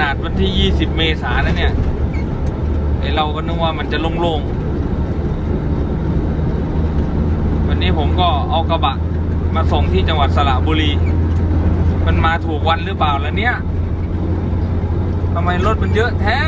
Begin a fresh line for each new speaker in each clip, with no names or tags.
นาดวันที่ 20 เมษายนนะเนี่ยไอเราก็นึกว่ามันจะโล่งๆ วันนี้ผมก็เอากระบะมาส่งที่จังหวัดสระบุรี มันมาถูกวันหรือเปล่าล่ะเนี่ยทำไมรถมันเยอะแท้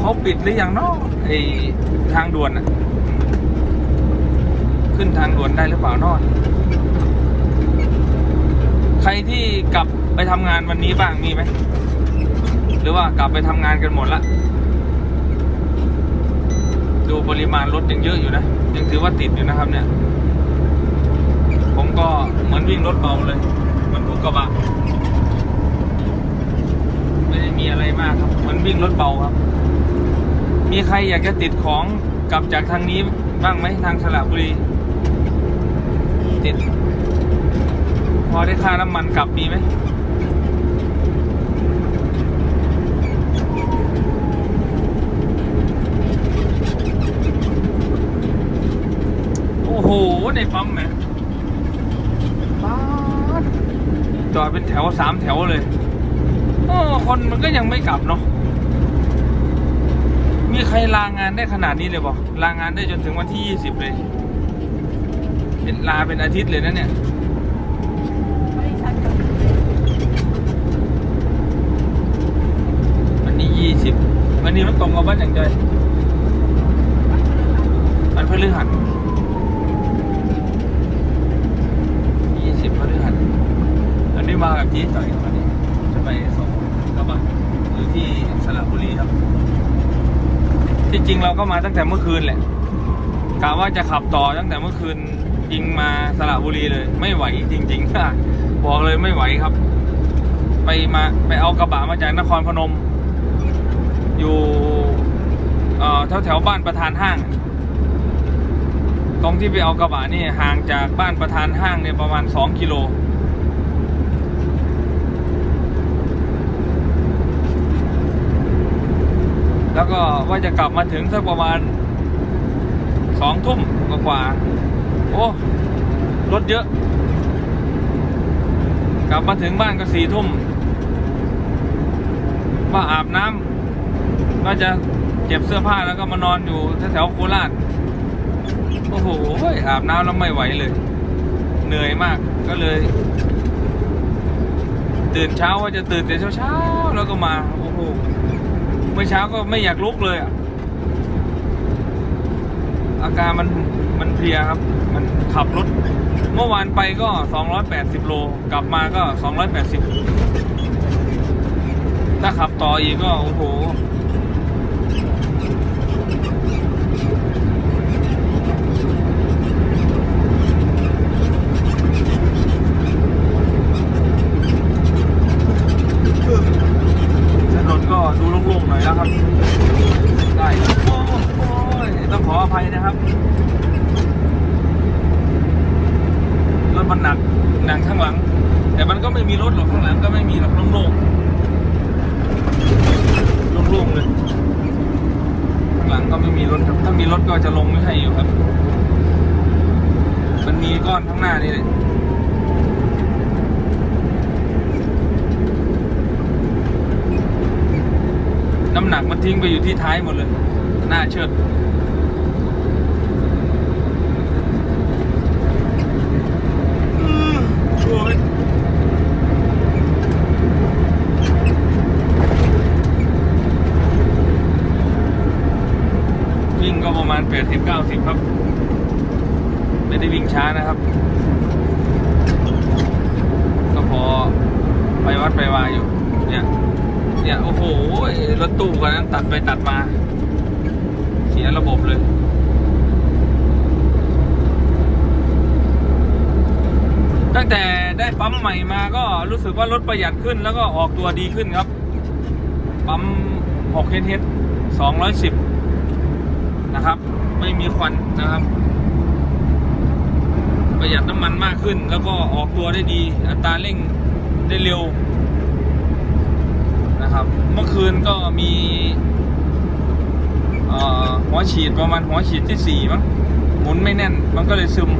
เขาปิดหรือยังเนาะไอทางด่วนอะขึ้นทางด่วนได้หรือเปล่านอะ ใครที่กลับไปทำงานวันนี้บ้างมีไหม หรือว่ากลับไปทำงานกันหมดละ ดูปริมาณรถยังเยอะอยู่นะ ยังถือว่าติดอยู่นะครับเนี่ย ผมก็เหมือนวิ่งรถเบาเลยเหมันทุกกระบะไม่ได้มีอะไรมากครับ เหมือนวิ่งรถเบาครับ มีใครอยากจะติดของกลับจากทางนี้บ้างไหมทางสระบุรีติด พอได้ค่าน้ำมันกลับมีไหมโอ้โห ในปั๊มแหมป๊าดจอดเป็นแถวสามแถวเลยโอ้คนมันก็ยังไม่กลับเนาะมีใครลางานได้ขนาดนี้เลยบอกลางานได้จนถึงวันที่ยี่สิบเลย เป็นลาเป็นอาทิตย์เลยนะเนี่ย วันนี้ยี่สิบ วันนี้มันตรงกับวันอย่างใจวันพฤหัสยี่สิบพฤหัสอันนี้มากับจีจ่อยครับวันนี้จะไปส่งกระบะอยู่ที่สระบุรีครับ ที่จริงเราก็มาตั้งแต่เมื่อคืนแหละกะว่าจะขับต่อตั้งแต่เมื่อคืนยิงมาสระบุรีเลย ไม่ไหวจริงๆบอกเลยไม่ไหวครับ ไปมาไปเอากระบะมาจากนครพนม อยู่แถวแถวบ้านประธานห้าง ตรงที่ไปเอากระบะนี่ห่างจากบ้านประธานห้างเนี่ยประมาณสองกิโลแล้วก็ว่าจะกลับมาถึงสักประมาณสองทุ่มกว่าโอ้รถเยอะ กลับมาถึงบ้านก็สี่ทุ่มว่าอาบน้ำ ก็จะเก็บเสื้อผ้าแล้วก็มานอนอยู่แถวๆโคราชโอ้โหอาบน้ำแล้วไม่ไหวเลย เหนื่อยมากก็เลย ตื่นเช้าว่าจะตื่นแต่เช้าๆแล้วก็มา โอ้โหเมื่อเช้าก็ไม่อยากลุกเลยอะอาการมันมันเพลียครับ มันขับรถ เมื่อวานไปก็ 280 โล กลับมาก็ 280 ถ้าขับต่ออีกก็ โอ้โห ถนนก็ดูโล่งๆหน่อยนะครับ ได้โอ้โอ้ยต้องขออภัยนะครับ รถมัน หนักหนักข้างหลัง แต่มันก็ไม่มีรถหรอกข้างหลังก็ไม่มีหรอกโล่งๆโล่งๆเลยข้างหลังก็ไม่มีรถครับถ้ามีรถก็จะลงไม่ให้อยู่ครับ มันมีก้อนข้างหน้านี่เลยน้ำหนักมันทิ้งไปอยู่ที่ท้ายหมดเลย หน้าเชิด อืมโอ้ยวิ่งก็ ประมาณ80 90ครับ ไม่ได้วิ่งช้านะครับ ก็พอไปวัดไปวาอยู่ เนี่ย เนี่ย โอ้โห รถตู้คันนั้นตัดไปตัดมา เสียระบบเลยตั้งแต่ได้ปั๊มใหม่มาก็รู้สึกว่ารถประหยัดขึ้นแล้วก็ออกตัวดีขึ้นครับ ปั๊ม6 h h 210 นะครับ ไม่มีควันนะครับ ประหยัดน้ำมันมากขึ้น แล้วก็ออกตัวได้ดี อัตราเร่งได้เร็วนะครับ เมื่อคืนก็มีหัวฉีดประมาณหัวฉีดที่สี่มั้งหมุนไม่แน่น มันก็เลยซึมท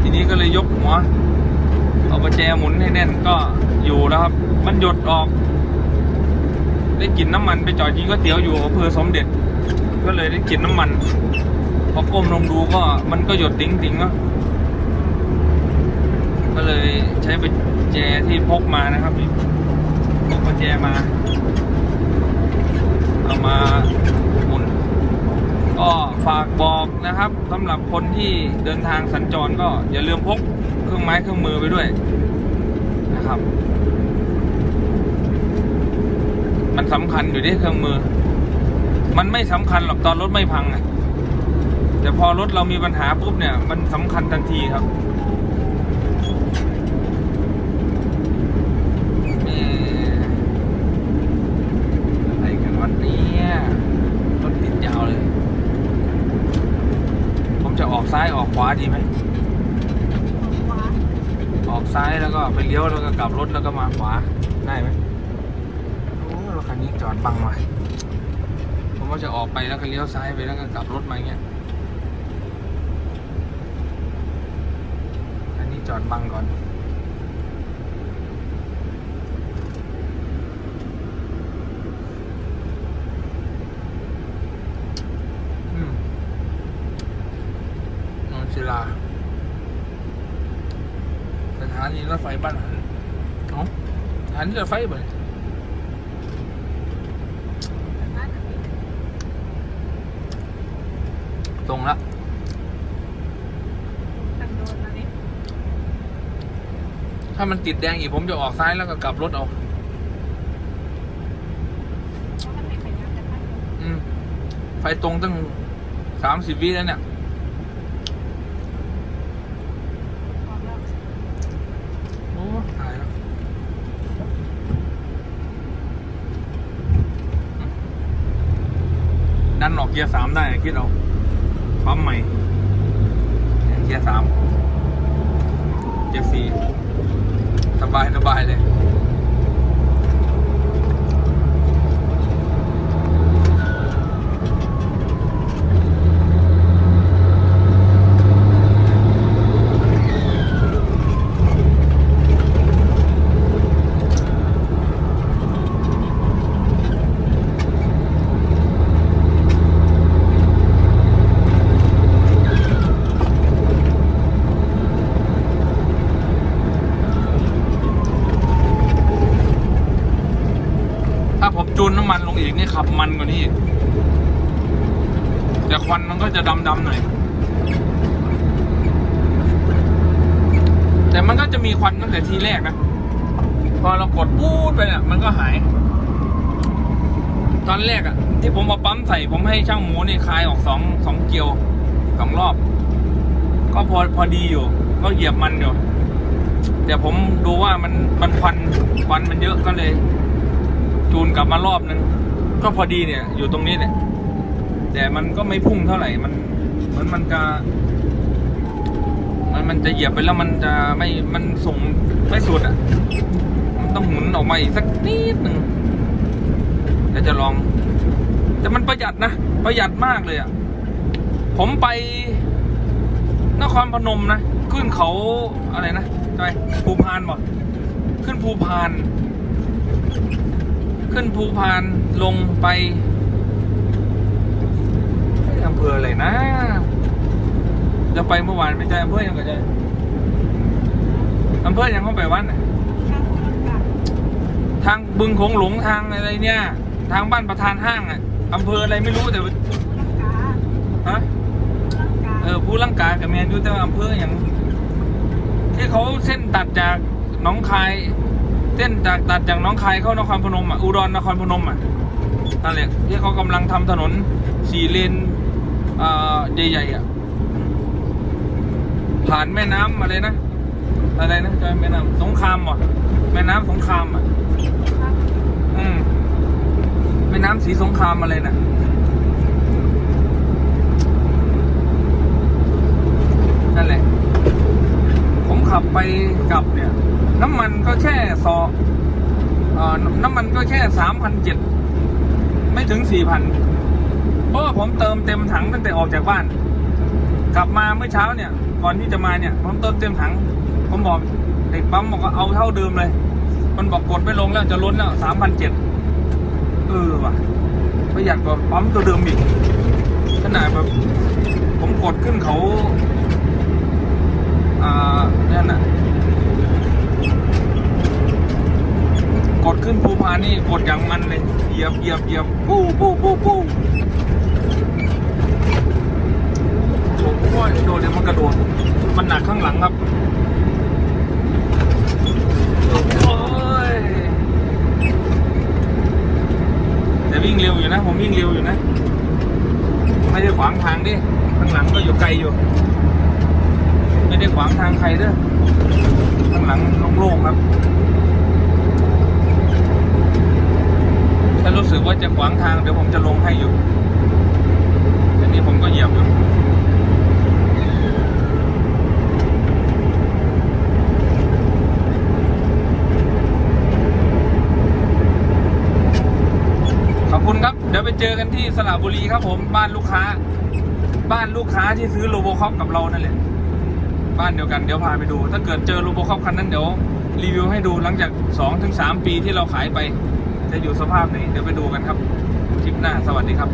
ทีนี้ก็เลยยกหัว เอาประแจหมุนให้แน่นก็อยู่แล้วครับ มันหยดออก ได้กลิ่นน้ำมันไปจอดยิงก๋วยเตี๋ยวอยู่อำเภอสมเด็จ ก็เลยได้กลิ่นน้ำมัน พอก้มลงดูก็มันก็หยดติ๋งติ๋งๆเนาะก็เลยใช้ไปแจที่พกมานะครับพกประแจมา เอามาหมุน ก็ฝากบอกนะครับสำหรับคนที่เดินทางสัญจรก็อย่าลืมพกเครื่องไม้เครื่องมือไปด้วยนะครับ มันสำคัญอยู่ที่เครื่องมือ มันไม่สำคัญหรอกตอนรถไม่พังอะแต่พอรถเรามีปัญหาปุ๊บเนี่ย มันสำคัญทันทีครับแม่อะไรกันวันนี้รถติดยาวเลย ผมจะออกซ้ายออกขวาดีไหมออกซ้ายแล้วก็ไปเลี้ยวแล้วก็กลับรถแล้วก็มาขวาได้ไหมโอ้รถคันนี้จอดบังมา ผมว่าจะออกไปแล้วก็เลี้ยวซ้ายไปแล้วก็กลับรถมาอย่างเงี้ย อันนี้จอดบังก่อน อืมนนศิลาสถานีรถไฟบ้านหันเอ้าสถานีรถไฟบ่เนี่ย ตรงละถ้ามันติดแดงอีกผมจะออกซ้ายแล้วก็กลับรถเอาอืมไฟตรงตั้งสามสิบวิแล้วเนี่ยโอ้ตายแล้วดันออกเกียร์สามได้นะคิดเอา ปั๊มใหม่เกียร์สามเกียร์สี่สบายสบายเลย ผมจูนน้ำมันลงอีกนี่ขับมันกว่านี้อีกแต่ควันมันก็จะดำๆหน่อย แต่มันก็จะมีควันตั้งแต่ทีแรกนะ พอเรากดปูดไปเนี่ยมันก็หาย ตอนแรกอะที่ผมมาปั๊มใส่ผมให้ช่างหมูนี่คลายออกสองสองเกียวสองรอบ ก็พอพอดีอยู่ ก็เหยียบมันอยู่แต่ผมดูว่ามันมันควันควันมันเยอะก็เลย จูนกลับมารอบนึง ก็พอดีเนี่ย อยู่ตรงนี้เนี่ย แต่มันก็ไม่พุ่งเท่าไหร่ มันเหมือนมันจะมันมันจะเหยียบไปแล้วมันจะไม่มันส่งไม่สุดอะ มันต้องหมุนออกมาอีกสักนิดหนึ่งเดี๋ยวจะลอง แต่มันประหยัดนะ ประหยัดมากเลยอะ ผมไปนครพนมนะ ขึ้นเขาอะไรนะจอยภูพานบ่ขึ้นภูพาน ขึ้นภูพานลงไปอำเภออะไรนะ จะไปเมื่อวานไม่ใช่อำเภอยังก็จะอำเภอยังเข้าไปวันน่ะทางบึงโขงหลงทางอะไรเนี่ย ทางบ้านประธานห้างอะอำเภออะไรไม่รู้แต่ว่าฮะเออผู้ลังกากับแมนยูแต่อำเภออย่างที่เขาเส้นตัดจากหน้องคาย เส้นจากตัดจากน้องคายเข้านครพนมอะอุดรนครพนมอะนั่นแหละที่เขากำลังทำถนนสี่เลนอ่อใหญ่ๆอะผ่านแม่น้ำอะไรนะอะไรนะจอยแม่น้ำสงครามอะแม่น้ำสงครามอะอืมแม่น้ำสีสงครามอะไรน่ะนั่นแหละ ผมขับไปกลับเนี่ย น้ำมันก็แค่ซอน้ำมันก็แค่สามพันเจ็ดไม่ถึงสี่พันเพราะผมเติมเต็มถังตั้งแต่ออกจากบ้าน กลับมาเมื่อเช้าเนี่ย ก่อนที่จะมาเนี่ย ผมเติมเต็มถัง ผมบอกเด็กปั๊มบอกว่าเอาเท่าเดิมเลย มันบอกกดไม่ลงแล้วจะล้นแล้วสามพันเจ็ดเออว่ะประหยัดกว่าปั๊มตัวเดิมอีกขนาดแบบผมกดขึ้นเขาอ่าเนี่ยนะก ดขึ้นภูพานนี่กดอย่างมันเลยเหยียบเหยียบเหยียบปู้ปู้ปู้ปู้โอ้ยโดดเดี๋ยมันกระโดด มันหนักข้างหลังครับโอ้ยแต่วิ่งเร็วอยู่นะ ผมวิ่งเร็วอยู่นะ ไม่ได้ขวางทางดิ ข้างหลังก็อยู่ไกลอยู่ ไม่ได้ขวางทางใครเด้อ ข้างหลังโล่งๆครับ ถ้ารู้สึกว่าจะขวางทางเดี๋ยวผมจะลงให้อยู่ อันนี้ผมก็เหยียบอยู่ขอบคุณครับ เดี๋ยวไปเจอกันที่สระบุรีครับผมบ้านลูกค้า บ้านลูกค้าที่ซื้อโลโบคอปกับเรานั่นแหละบ้านเดียวกันเดี๋ยวพาไปดู ถ้าเกิดเจอโลโบคอปคันนั้นเดี๋ยวรีวิวให้ดูหลังจาก 2-3ถึงปีที่เราขายไป จะอยู่สภาพไหนเดี๋ยวไปดูกันครับคลิปหน้าสวัสดีครับ